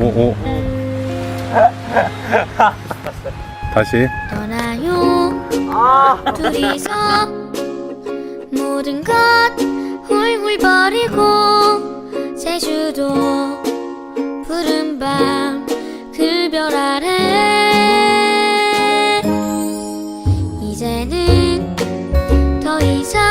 오오. 다시. 떠나요. 둘이서 모든 것 훌훌 버리고 제주도 푸른 밤 그별 아래. 이제는 笑一